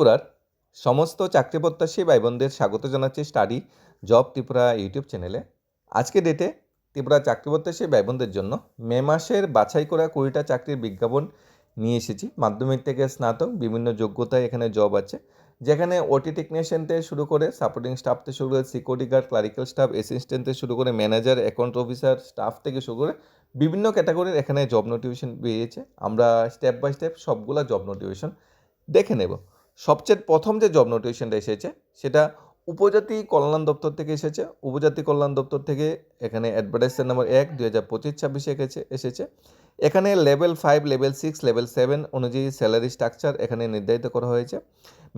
ত্রিপুরার সমস্ত চাকরি প্রত্যাশী ভাই বোনদের স্বাগত জানাচ্ছি স্টাডি জব ত্রিপুরা ইউটিউব চ্যানেলে। আজকে ডেটে ত্রিপুরা চাকরি প্রত্যাশী ভাই বোনদের জন্য মে মাসের বাছাই করা কুড়িটা চাকরির বিজ্ঞাপন নিয়ে এসেছি। মাধ্যমিক থেকে স্নাতক, বিভিন্ন যোগ্যতায় এখানে জব আছে, যেখানে ওটি টেকনিশিয়ান থেকে শুরু করে সাপোর্টিং স্টাফ থেকে শুরু করে security guard clerical staff assistant থেকে শুরু করে ম্যানেজার অ্যাকাউন্ট অফিসার স্টাফ থেকে শুরু করে বিভিন্ন ক্যাটাগরির এখানে জব নোটিফিকেশন বেরিয়েছে আমরা স্টেপ বাই স্টেপ সবগুলা জব নোটিফিকেশন দেখে নেব। সবচেয়ে প্রথম যে জব নোটিফিকেশনটা এসেছে, সেটা উপজাতি কল্যাণ দপ্তর থেকে এসেছে। উপজাতি কল্যাণ দপ্তর থেকে এখানে অ্যাডভার্টাইজার নাম্বার এক, দুই হাজার পঁচিশ, ছাব্বিশে এসেছে এসেছে। এখানে level five level six level seven অনুযায়ী স্যালারি স্ট্রাকচার এখানে নির্ধারিত করা হয়েছে।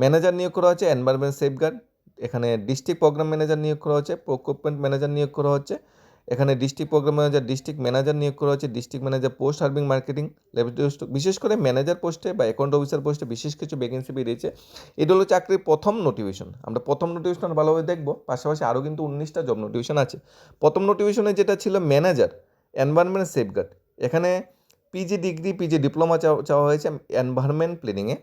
ম্যানেজার নিয়োগ করা হয়েছে এনভায়রনমেন্ট সেফগার্ড এখানে ডিস্ট্রিক্ট প্রোগ্রাম ম্যানেজার নিয়োগ করা হচ্ছে প্রোকুপমেন্ট ম্যানেজার নিয়োগ করা হচ্ছে। এখানে district program manager district manager নিয়োগ করা হয়েছে। District manager post serving marketing বিশেষ করে ম্যানেজার পোস্টে বা অ্যাকাউন্ট অফিসার পোস্টে বিশেষ কিছু ভ্যাকেন্সি বেরিয়েছে এটা হলো চাকরির প্রথম নোটিফিকেশন আমরা প্রথম নোটিফিকেশন ভালোভাবে দেখব। পাশাপাশি আরও কিন্তু উনিশটা জব নোটিফিকেশন আছে। প্রথম নোটিফিকেশনে যেটা ছিল ম্যানেজার এনভায়রনমেন্ট সেফগার্ড এখানে P G degree P G diploma চাওয়া হয়েছে এনভায়রনমেন্ট প্ল্যানিংয়ে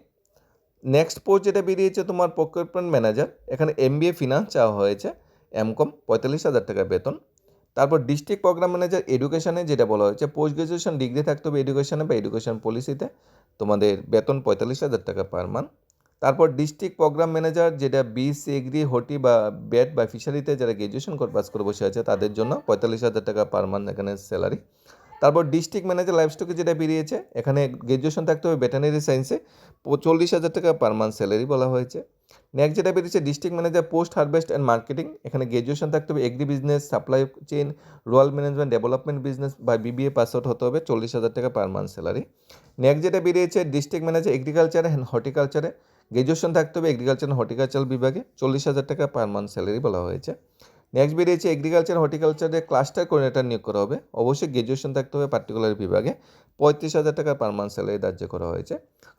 নেক্সট পোস্ট যেটা বেরিয়েছে তোমার প্রকিউরমেন্ট ম্যানেজার এখানে এমবিএ ফিনান্স চাওয়া হয়েছে এম কম পঁয়তাল্লিশ হাজার টাকা বেতন। তারপর ডিস্ট্রিক্ট প্রোগ্রাম ম্যানেজার এডুকেশনে যেটা বলা হয়েছে পোস্ট গ্রাজুয়েশন ডিগ্রি থাকতে হবে এডুকেশনে বা এডুকেশন পলিসিতে তোমাদের বেতন পঁয়তাল্লিশ হাজার টাকা পার মান্থ তারপর ডিস্ট্রিক্ট প্রোগ্রাম ম্যানেজার যেটা বিস এগ্রি হটি বা ব্যাট বা ফিশারিতে যারা গ্রাজুয়েশন করে পাস করে বসে আছে, তাদের জন্য পঁয়তাল্লিশ হাজার টাকা পার মান্থ এখানে স্যালারি তারপর ডিস্ট্রিক্ট ম্যানেজার লাইফ লাইফস্টকে যেটা বেরিয়েছে, এখানে গ্রাজুয়েশন থাকতে হবে ভেটেনারি সায়েন্সে চল্লিশ হাজার টাকা পার মান্থ স্যালারি বলা হয়েছে। নেক্সট যেটা বেরিয়েছে district manager post harvest and marketing এখানে গ্র্যাজুয়েশন থাকতে হবে, agri business supply chain rural management development business বা B B A pass out হতে হবে, চল্লিশ হাজার টাকা পার মান্থ স্যালারি নেক্সট যেটা বেরিয়েছে ডিস্ট্রিক্ট ম্যানেজার এগ্রিকালচার অ্যান্ড হর্টিকালচারে গ্র্যাজুয়েশন থাকতে হবে এগ্রিকালচার অ্যান্ড হর্টিকালচার বিভাগে, চল্লিশ হাজার টাকা পার মান্থ স্যালারি বলা হয়েছে। নেক্সট বেরিয়েছে এগ্রিকালচার হর্টিকালচারে ক্লাস্টার কোঅর্ডিনেটর নিয়োগ করা হবে। অবশ্যই গ্রাজুয়েশন থাকতে হবে পার্টিকুলার বিভাগে। পঁয়ত্রিশ হাজার টাকা পার মান্থ স্যালারি ধার্য করা হয়েছে।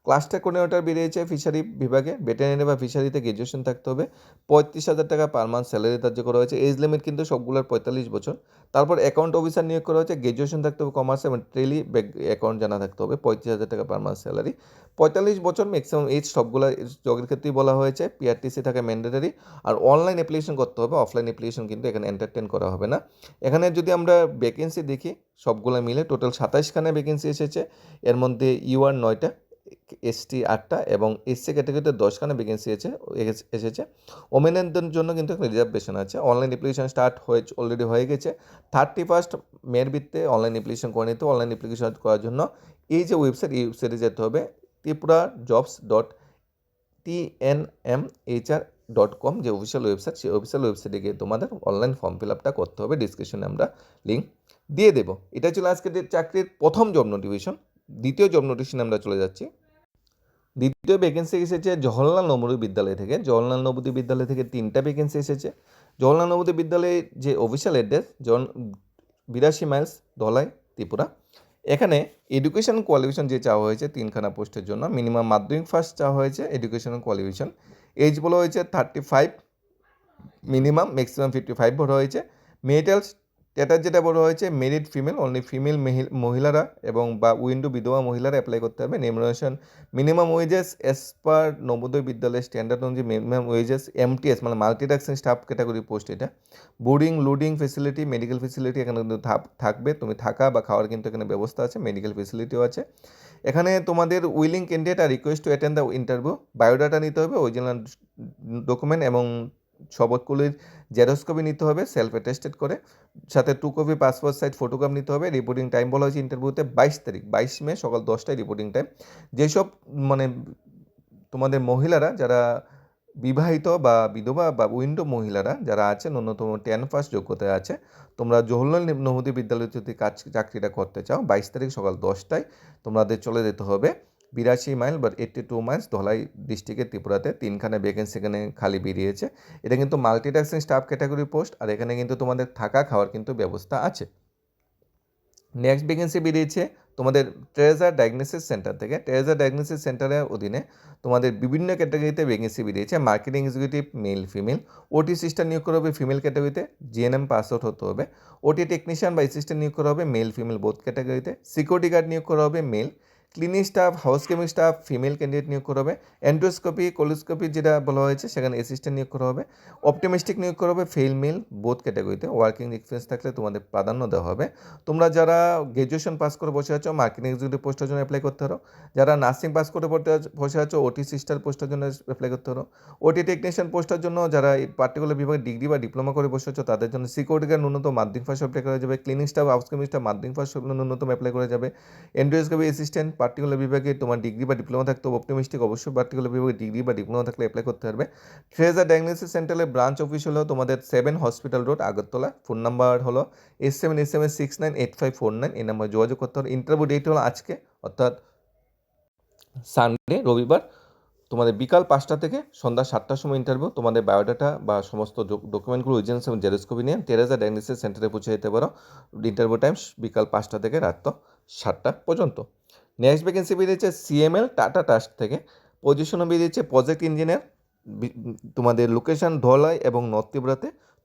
ক্লাস্টার কোঅর্ডিনেটর বেরিয়েছে ফিশারি বিভাগে ভেটেরিনারি বা ফিশারিতে গ্রাজুয়েশন থাকতে হবে। পঁয়ত্রিশ হাজার টাকা পার মান্থ স্যালারি ধার্য করা হয়েছে। এজ লিমিট কিন্তু সবগুলোর পঁয়তাল্লিশ বছর। তারপর অ্যাকাউন্ট অফিসার নিয়োগ করা হয়েছে। গ্রাজুয়েশন থাকতে হবে কমার্স এবং ট্রেলি অ্যাকাউন্ট জানা থাকতে হবে। পঁয়ত্রিশ হাজার টাকা পার মান্থ স্যালারি পঁয়তাল্লিশ বছর ম্যাক্সিমাম এজ সবগুলো জগের ক্ষেত্রেই বলা হয়েছে। পিআরটিসি থাকে ম্যান্ডেটারি আর অনলাইন অ্যাপ্লিকেশন করতে হবে। অফলাইন অ্যাপ্লিকেশন কিন্তু এখানে এন্টারটেন করা হবে না। এখানে যদি আমরা ভ্যাকেন্সি দেখি, সবগুলো মিলে টোটাল সাতাইশখানে ভ্যাকেন্সি এসেছে। এর মধ্যে ইউআর নয়টা এসটি আটটা এবং এসসি ক্যাটাগরিতে দশখানা ভ্যাকেন্সি আছে এসেছে। ওমেনদের জন্য কিন্তু একটা রিজার্ভেশন আছে। অনলাইন অ্যাপ্লিকেশন স্টার্ট হয়ে অলরেডি হয়ে গেছে। থার্টি ফার্স্ট মের ভিত্তিতে অনলাইন অ্যাপ্লিকেশন করে নিতে অনলাইন অ্যাপ্লিকেশন করার জন্য। এই যে ওয়েবসাইট এই ওয়েবসাইটে যেতে হবে, Tripura jobs dot TNMHR dot com যে অফিসিয়াল ওয়েবসাইট সেই অফিসিয়াল ওয়েবসাইটে গিয়ে তোমাদের অনলাইন ফর্ম ফিল আপটা করতে হবে। ডিসক্রিপশনে আমরা লিঙ্ক দিয়ে দেবো। এটা ছিল আজকের চাকরির প্রথম জব নোটিফিকেশন দ্বিতীয় জব নোটিফিকেশনে আমরা চলে যাচ্ছি। দ্বিতীয় ভ্যাকেন্সি এসেছে জওহরলাল নবোদয় বিদ্যালয় থেকে। জওহরলাল নবোদয় বিদ্যালয় থেকে তিনটা ভ্যাকেন্সি এসেছে। জওহরলাল নবোদয় বিদ্যালয়ের যে অফিসিয়াল অ্যাড্রেস জন বিরাশি মাইলস ধলাই, ত্রিপুরা। এখানে এডুকেশন কোয়ালিফিকেশন যে চাওয়া হয়েছে, তিনখানা পোস্টের জন্য। মিনিমাম মাধ্যমিক ফার্স্ট চাওয়া হয়েছে এডুকেশন কোয়ালিফিকেশন এজ বলা হয়েছে thirty five minimum maximum fifty five ভরা হয়েছে। মেরিটাল স্ট্যাটাস যেটা বলা হয়েছে মেরিট ফিমেল অনলি ফিমেল মহিলারা এবং বা উইন্ডো বিধবা মহিলারা অ্যাপ্লাই করতে হবে। Numeration minimum wages as per Navodaya বিদ্যালয়ের স্ট্যান্ডার্ড অনুযায়ী মিনিমাম ওয়েজেস এমটিএস মানে মাল্টিটাস্কিং স্টাফ ক্যাটাগরি পোস্ট এটা। Boarding lodging facility medical facility এখানে কিন্তু থাকবে। তুমি থাকা বা খাওয়ার কিন্তু এখানে ব্যবস্থা আছে মেডিকেল ফেসিলিটিও আছে। এখানে তোমাদের willing candidate R request to attend the interview biodata নিতে হবে অরিজিনাল ডকুমেন্ট এবং সবগুলির জেরক্স কপি নিতে হবে সেলফ অ্যাটেস্টেড করে। সাথে two copy passport size photograph নিতে হবে রিপোর্টিং টাইম বলা হয়েছে ইন্টারভিউতে বাইশ তারিখ, বাইশ মে সকাল দশটায় রিপোর্টিং টাইম যেসব মানে তোমাদের মহিলারা যারা বিবাহিত বা বিধবা বা উইন্ডো মহিলারা যারা আছে ন্যূনতম টেন ফার্স্ট যোগ্যতায় আছে, তোমরা জওহরলাল নহদি বিদ্যালয়ে যদি কাজ চাকরিটা করতে চাও, বাইশ তারিখ সকাল দশটায় তোমাদের চলে যেতে হবে। বিরাশি মাইল বা এইট্টি টু মাইলস ধলাই ডিস্ট্রিক্টের ত্রিপুরাতে তিনখানে ভ্যাকেন্সি এখানে খালি বেরিয়েছে। এটা কিন্তু মাল্টিটাস্কিং স্টাফ ক্যাটাগরি পোস্ট আর এখানে কিন্তু তোমাদের থাকা খাওয়ার কিন্তু ব্যবস্থা আছে। নেক্সট ভ্যাকেন্সি বেরিয়েছে তোমাদের ট্রেজার ডায়াগনোসিস সেন্টার থেকে। ট্রেজার ডায়াগনোসিস সেন্টারের অধীনে তোমাদের বিভিন্ন ক্যাটাগরিতে ভ্যাকেন্সি বেরিয়েছে। Marketing executive male female OT sister নিয়োগ করা হবে ফিমেল ক্যাটাগরিতে জিএনএম পাস আউট হতে হবে। ওটি টেকনিশিয়ান বা অ্যাসিস্ট্যান্ট নিয়োগ করা হবে মেল ফিমেল বোথ ক্যাটাগরিতে সিকিউরিটি গার্ড নিয়োগ করা হবে male cleaning staff, housekeeping staff, female candidate নিয়োগ করা হবে। অ্যান্ড্রোস্কোপি কোলোস্কোপি যেটা বলা হয়েছে, সেখানে অ্যাসিস্ট্যান্ট নিয়োগ করা হবে। অপটিমিস্টিক নিয়োগ করা হবে ফেল মেল বোথ ক্যাটাগরিতে ওয়ার্কিং এক্সপিরিয়েন্স থাকলে তোমাদের প্রাধান্য দেওয়া হবে। তোমরা যারা গ্র্যাজুয়েশন পাস করে বসে আছো মার্কেটিং এক্সিকিউটিভ পোস্টের জন্য অ্যাপ্লাই করতে পারো। যারা নার্সিং পাস করে পড়তে বসে আছো ওটি সিস্টার পোস্টের জন্য অ্যাপ্লাই করতে পারো। ওটি টেকনিশিয়ান পোস্টের জন্য যারা এই পার্টিকুলার বিভাগে ডিগ্রি বা ডিপ্লোমা করে বসে আছো, তাদের জন্য সিকিউরিটি গার্ড ন্যূনতম মাধ্যমিক ফার্স্ট অ্যাপ্লাই করা যাবে। Clinic staff housekeeping staff মাধ্যমিক পাস ন্যূনতম অ্যাপ্লাই করা যাবে। এন্ড্রোস্কোপি অ্যাসিস্ট্যান্ট পার্টিকুলার বিভাগে তোমার ডিগ্রি বা ডিপ্লোমা থাকতে হবে অপটিমিস্টিক অবশ্যই পার্টিকুলার বিভাগে ডিগ্রি বা ডিপ্লোমা থাকলে অ্যাপ্লাই করতে পারবে। ট্রেজার ডায়াগনোসিস সেন্টারের ব্রাঞ্চ অফিস হলো তোমাদের seven hospital road Agartala phone number হলো S seven S seven six nine eight five four nine এই নাম্বারে যোগাযোগ করতে হবে ইন্টারভিউ ডেট হলো আজকে, অর্থাৎ সানডে রবিবার। তোমাদের বিকাল পাঁচটা থেকে সন্ধ্যা সাতটার সময় ইন্টারভিউ তোমাদের বায়োডাটা বা সমস্ত ডকুমেন্টগুলো ওরিজিনাল এবং জেরক্স কপি নিয়ে টেরেজা ডায়াগনোসিস সেন্টারে পৌঁছে যেতে পারো। ইন্টারভিউ টাইম বিকাল পাঁচটা থেকে রাত সাতটা পর্যন্ত। নেক্সট ভ্যাকেন্সি বেরিয়েছে সিএমএল টাটা ট্রাস্ট থেকে। পজিশনও বেরিয়েছে প্রজেক্ট ইঞ্জিনিয়ার তোমাদের লোকেশন ধলাই এবং নর্থ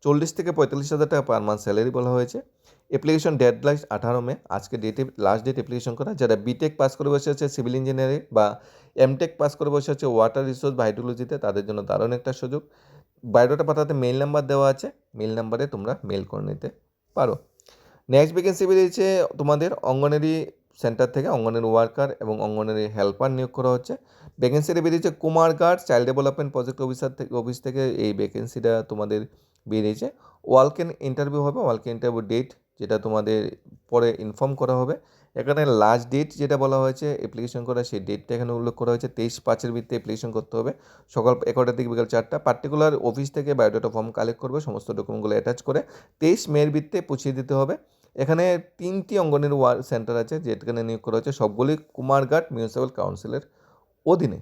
চল্লিশ থেকে পঁয়তাল্লিশ হাজার টাকা পার মান্থ স্যালারি বলা হয়েছে। অ্যাপ্লিকেশন ডেডলাইন আঠারো মে, আজকে ডেটে লাস্ট ডেট অ্যাপ্লিকেশন করা। যারা বিটেক পাস করে বসে আছে সিভিল ইঞ্জিনিয়ারিং বা এমটেক পাস করে বসে আছে ওয়াটার রিসোর্স বা হাইড্রোলজিতে তাদের জন্য দারুণ একটা সুযোগ। বায়োডাটা পাঠাতে মেল নাম্বার দেওয়া আছে মেল নাম্বারে তোমরা মেল করে নিতে পারো। নেক্সট ভ্যাকেন্সি বেরিয়েছে তোমাদের অঙ্গনারী সেন্টার থেকে অঙ্গনের ওয়ার্কার এবং অঙ্গনের হেল্পার নিয়োগ করা হচ্ছে। ভ্যাকেন্সিটা বেরিয়েছে Kumarghat child development project officer থেকে অফিস থেকে এই ভ্যাকেন্সিটা তোমাদের বেরিয়েছে। ওয়ালকেন ইন্টারভিউ হবে, ওয়ালকেন ইন্টারভিউ ডেট যেটা তোমাদের পরে ইনফর্ম করা হবে। এখানে লাস্ট ডেট যেটা বলা হয়েছে অ্যাপ্লিকেশন করা, সেই ডেটটা এখানে উল্লেখ করা হয়েছে। তেইশ পাঁচের ভিত্তিতে অ্যাপ্লিকেশন করতে হবে। সকাল এগারোটা থেকে বিকাল চারটা। পার্টিকুলার অফিস থেকে বায়োডাটা ফর্ম কালেক্ট করবে, সমস্ত ডকুমেন্টগুলো অ্যাটাচ করে তেইশ মেয়ের ভিত্তিতে পুছিয়ে দিতে হবে। এখানে তিনটি অঙ্গনের ওয়ার্ড সেন্টার আছে, যেখানে নিয়োগ করা হয়েছে সবগুলি কুমারঘাট মিউনিসিপ্যাল কাউন্সিলের অধীনে।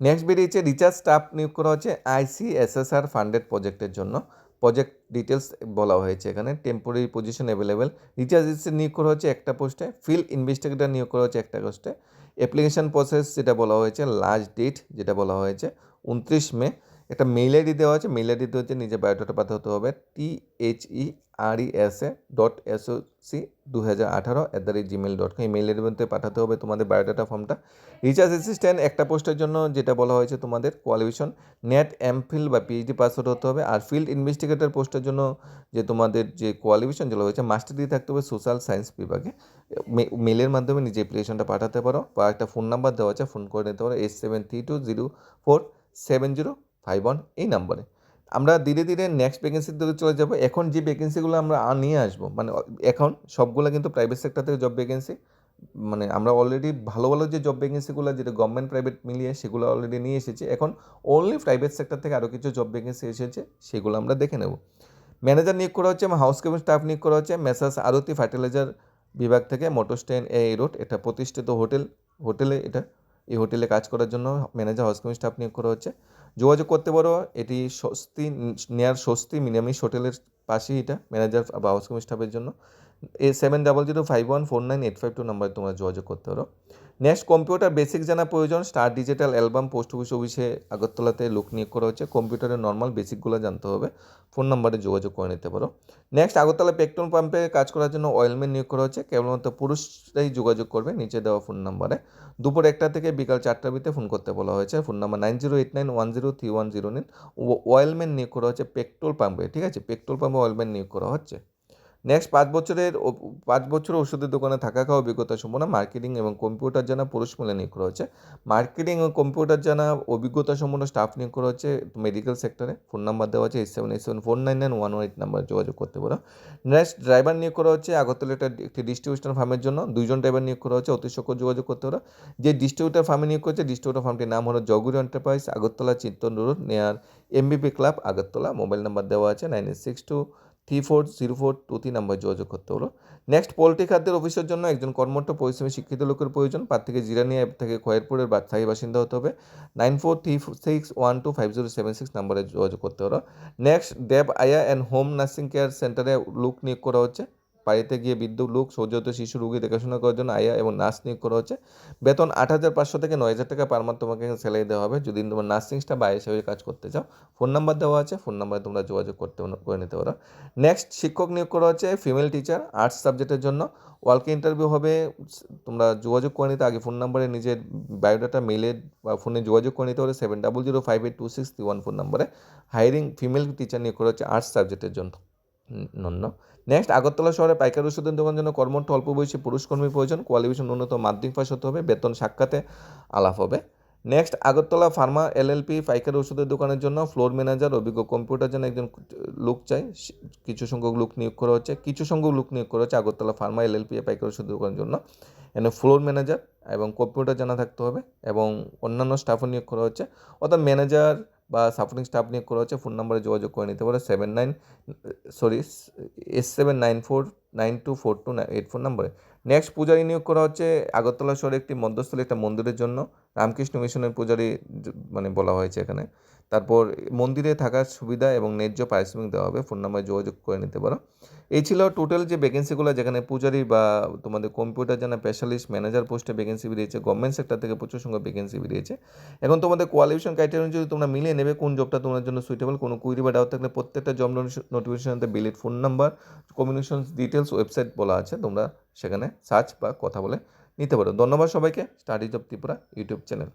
নেক্সট বেরিয়েছে রিচার্জ স্টাফ নিয়োগ করা হচ্ছে আইসিএসএসআর ফান্ডেড প্রজেক্টের জন্য। প্রজেক্ট ডিটেলস বলা হয়েছে এখানে টেম্পোরারি পজিশন অ্যাভেলেবেল রিচার্জ নিয়োগ করা হয়েছে একটা পোস্টে ফিল্ড ইনভেস্টিগেটর নিয়োগ করা হয়েছে একটা পোস্টে অ্যাপ্লিকেশন প্রসেস যেটা বলা হয়েছে লাস্ট ডেট যেটা বলা হয়েছে, উনত্রিশ মে। একটা মেইল আইডি দেওয়া আছে মেইল আইডিতে হচ্ছে নিজে বায়োডাটা পাঠাতে হবে T H E R E S A dot S O C দু হাজার আঠারো at the rate gmail dot com এই মেইলের মধ্যে পাঠাতে হবে তোমাদের বায়োডাটা ফর্মটা রিচার্জ অ্যাসিস্ট্যান্ট একটা পোস্টের জন্য যেটা বলা হয়েছে তোমাদের কোয়ালিফিকেশন নেট এমফিল বা পিএইচডি পাসওয়ার্ড হতে হবে, আর ফিল্ড ইনভেস্টিগেটর পোস্টের জন্য যে তোমাদের যে কোয়ালিফিকেশন যেগুলো হয়েছে মাস্টার ডিগ্রি থাকতে হবে সোশ্যাল সায়েন্স বিভাগে। মেলের মাধ্যমে নিজে অ্যাপ্লিকেশনটা পাঠাতে পারো, বা একটা ফোন নাম্বার দেওয়া আছে ফোন করে নিতে পারো eight seven three two zero four seven zero five one এই নাম্বারে আমরা ধীরে ধীরে নেক্সট ভ্যাকেন্সির দিকে চলে যাব। এখন যে ভ্যাকেন্সিগুলো আমরা নিয়ে আসব মানে এখন সবগুলো কিন্তু প্রাইভেট সেক্টর থেকে জব ভ্যাকেন্সি মানে আমরা অলরেডি ভালো ভালো যে জব ভ্যাকেন্সিগুলো যেটা গভর্নমেন্ট প্রাইভেট মিলিয়ে সেগুলো অলরেডি নিয়ে এসেছে। এখন অনলি প্রাইভেট সেক্টর থেকে আরও কিছু জব ভ্যাকেন্সি এসেছে, সেগুলো আমরা দেখে নেব। ম্যানেজার নিয়োগ করা হচ্ছে হাউস কিপিং স্টাফ নিয়োগ করা হচ্ছে মেসাস আরতি ফার্টিলাইজার বিভাগ থেকে মোটর স্ট্যান্ড এ রোড এটা প্রতিষ্ঠিত হোটেল হোটেলে এটা, এই হোটেলে কাজ করার জন্য ম্যানেজার হাউস কিপিং স্টাফ নিয়োগ করা হচ্ছে। যোগাযোগ করতে পারো। এটি স্বস্তি, নেয়ার স্বস্তি মিনামিস হোটেলের পাশেই এটা, ম্যানেজার বা হাউস স্টাফের জন্য। Seven double zero five one four nine eight five two নাম্বারে তোমরা যোগাযোগ করতে পারো। নেক্সট, কম্পিউটার বেসিক জানা প্রয়োজন। Star digital album, post office অফিসে আগরতলাতে লোক নিয়োগ করা হচ্ছে। কম্পিউটারের নর্মাল বেসিকগুলো জানতে হবে। ফোন নাম্বারে যোগাযোগ করে নিতে পারো। নেক্সট, আগরতলা পেট্রোল পাম্পে কাজ করার জন্য অয়েলম্যান নিয়োগ করা হচ্ছে। কেবলমাত্র পুরুষরাই যোগাযোগ করবে নিচে দেওয়া ফোন নাম্বারে। দুপুর একটা থেকে বিকাল চারটার বিতে ফোন করতে বলা হয়েছে। Phone number nine zero eight nine one zero three one zero nine. Oilman নিয়োগ করা হচ্ছে পেট্রোল পাম্পে। ঠিক আছে? পেট্রোল পাম্পে অয়েলম্যান নিয়োগ করা হচ্ছে। নেক্সট পাঁচ বছরের পাঁচ বছর ওষুধের দোকানে থাকা খাওয়া অভিজ্ঞতা সম্পন্ন মার্কেটিং এবং কম্পিউটার জানা পুরুষ মিলে নিয়োগ করা হচ্ছে। মার্কেটিং এবং কম্পিউটার জানা অভিজ্ঞতা সম্পন্ন স্টাফ নিয়োগ করা হচ্ছে মেডিকেল সেক্টরে ফোন নাম্বার দেওয়া আছে eight seven eight seven four nine nine one one eight নাম্বারে যোগাযোগ করতে পারো। নেক্সট ড্রাইভার নিয়োগ করা হচ্ছে আগরতলা একটা একটি ডিস্ট্রিবিউশন ফার্মের জন্য। দুইজন ড্রাইভার নিয়োগ করা হচ্ছে অতি সক্রিয় যোগাযোগ করতে পারো। যে ডিস্ট্রিবিউটার ফার্মে নিয়োগ করছে ডিস্ট্রিবিউটার ফার্মটির নাম হলো জগুরি enterprise Agartala চিত্তন road near MBP club Agartala. Mobile number দেওয়া আছে nine eight six two three four zero four two three number যোগাযোগ করতে হলো। নেক্সট পোলট্রি খাদ্যের অফিসের জন্য একজন কর্মঠ পরিশ্রমী শিক্ষিত লোকের প্রয়োজন। থেকে জিরানিয়া থেকে খয়েরপুরের স্থায়ী বাসিন্দা হতে হবে। Nine four three six one two five zero seven six নাম্বারে যোগাযোগ করতে হলো। Next Dev Aaya and home nursing care সেন্টারে লুক নিয়োগ করা হচ্ছে। বাড়িতে গিয়ে বৃদ্ধ লোক সৌজত শিশু, রোগী দেখাশোনা করার জন্য আয়া এবং নার্স নিয়োগ করা হচ্ছে। বেতন আট হাজার পাঁচশো থেকে নয় হাজার টাকা পার মান্থ তোমাকে স্যালারি দেওয়া হবে। যদি তোমার নার্সিং স্টাফ বা হিসেবে কাজ করতে চাও ফোন নাম্বার দেওয়া আছে। ফোন নাম্বারে তোমরা যোগাযোগ করতে করে নিতে পারো। নেক্সট শিক্ষক নিয়োগ করা হচ্ছে ফিমেল টিচার আর্টস সাবজেক্টের জন্য। ওয়ালকে ইন্টারভিউ হবে, তোমরা যোগাযোগ করে নিতে, আগে ফোন নাম্বারে নিজের বায়োডাটা মেলে বা ফোনে যোগাযোগ করে নিতে পারে। Seven double zero five eight two six three one phone নাম্বারে হায়ারিং ফিমেল টিচার নিয়োগ করা হচ্ছে আর্টস সাবজেক্টের জন্য। নেক্সট আগরতলা শহরে পাইকারি ওষুধের দোকানের জন্য কর্মঠ অল্প বয়সী পুরুষ কর্মী প্রয়োজন। কোয়ালিফিকেশন ন্যূনতম মাধ্যমিক পাস হতে হবে, বেতন সাক্ষাতে আলাপ হবে। নেক্সট আগরতলা ফার্মা এলএলপি পাইকারি ওষুধের দোকানের জন্য ফ্লোর ম্যানেজার অভিজ্ঞ কম্পিউটার যেন একজন লোক চাই। কিছু সংখ্যক লোক নিয়োগ করা হচ্ছে। কিছু সংখ্যক লোক নিয়োগ করা হচ্ছে আগরতলা ফার্মা এলএলপি পাইকারি ওষুধের দোকানের জন্য। এখানে ফ্লোর ম্যানেজার এবং কম্পিউটার জানা থাকতে হবে এবং অন্যান্য স্টাফও নিয়োগ করা হচ্ছে। অর্থাৎ ম্যানেজার বা সাপোর্টিং স্টাফ নিয়ে করা হচ্ছে ফোন নাম্বারে যোগাযোগ করে নিতে পারে seven nine sorry S seven nine four nine two four two nine eight phone নাম্বারে নেক্সট পূজারি নিয়োগ করা হচ্ছে, আগরতলা শহরে একটি মধ্যস্থলে, একটা মন্দিরের জন্য, রামকৃষ্ণ মিশনের পূজারি মানে বলা হয়েছে এখানে। তারপর মন্দিরে থাকার সুবিধা এবং ন্যায্য পারিশ্রমিক দেওয়া হবে। ফোন নাম্বারে যোগাযোগ করে নিতে পারো। এই ছিল টোটাল যে ভ্যাকেন্সিগুলো যেখানে পূজারি বা তোমাদের কম্পিউটার জানা স্পেশালিস্ট ম্যানেজার পোস্টে ভ্যাকেন্সি বেরিয়েছে গভর্নমেন্ট সেক্টর থেকে প্রচুর সংখ্যক ভ্যাকেন্সি বেরিয়েছে। এখন তোমাদের কোয়ালিফিকেশন ক্রাইটেরিয়া যদি তোমরা মিলিয়ে নেবে কোন জবটা তোমার জন্য সুইটেবল কোনো কুইরি বা ডাউট থাকলে প্রত্যেকটা জব নোটিফিকেশনতে বিলিট phone number communication details website বলা আছে। তোমরা সেখানে সার্চ বা কথা বলে নিতে পারো। ধন্যবাদ সবাইকে। Studies of Tripura YouTube channel